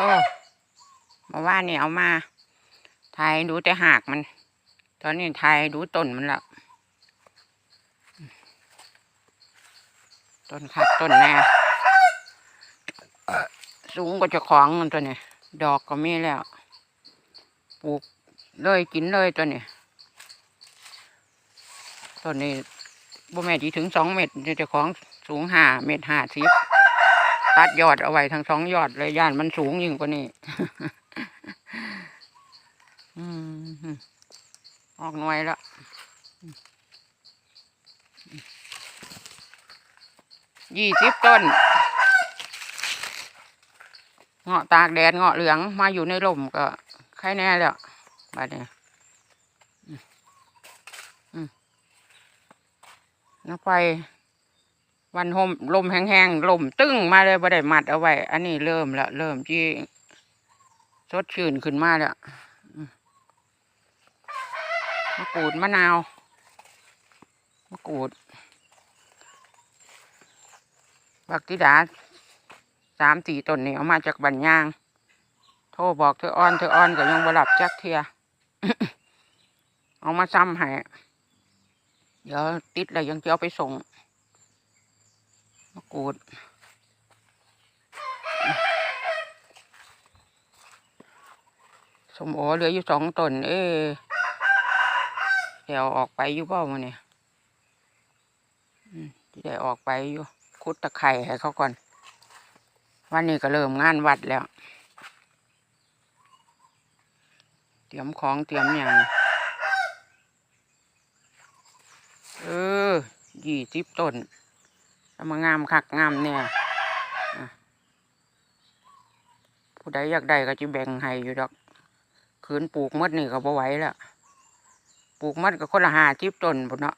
อ้มาว่านี่เอามาถ่ายดูแต่หากมัน ตอนนี้ถ่ายดูต้นมันละต้นขัดต้นแน่สูงกว่าเจะของมันตัวนี้ดอกก็มีแล้ว ปลูกเลยกินเลยตัวนี้ต้นนี้บ่แม่ที่ถึงสองเม็ดเจ้าของสูงห้าเม็ดห้าสิบ ตัดยอดเอาไว้ทั้งสองยอดเลยย่านมันสูงยิ่งกว่านี้ออกหน่วยแล้วยี่สิบต้น เงาะตากแดดเงาะเหลืองมาอยู่ในร่มก็ใครแน่แล้วบัดนี้อืมอืมน้ำไฟ วันหมลมแห้งๆลมตึ้งมาเลยบ่ได้มัดเอาไว้ อันนี้เริ่มแล้วเริ่มที่สดชื่นขึ้นมาแล้วมะกรูดมะนาวมะกรูดบักติดาสามสี่ต้นนี่เอามาจากบันยาง โทรบอกเธออ้อนเธออ้อนก็ยังบ่หลับจักเทียเอามาซ้ำให้เดี๋ยวติดแล้วยังจะเอาไปส่งะกูดสมโอเหลืออยู่สองตน เอ๊ะเดี๋ยวออกไปอยู่เปล่ามันเนี่ยที่ได้ออกไปอยู่ คุดตะไคร่ให้เขาก่อน วันนี้ก็เริ่มงานวัดแล้ว เตรียมของเตรียมอย่างเออยี่สิบต้น เอามางามคักงามเนี่ยผู้ใดอยากได้ก็จะแบ่งให้อยู่ดอกขืนปลูกหมดนี่ก็บ่ไหวแล้วปลูกหมดก็คนละหาสิบต้นบุเนาะ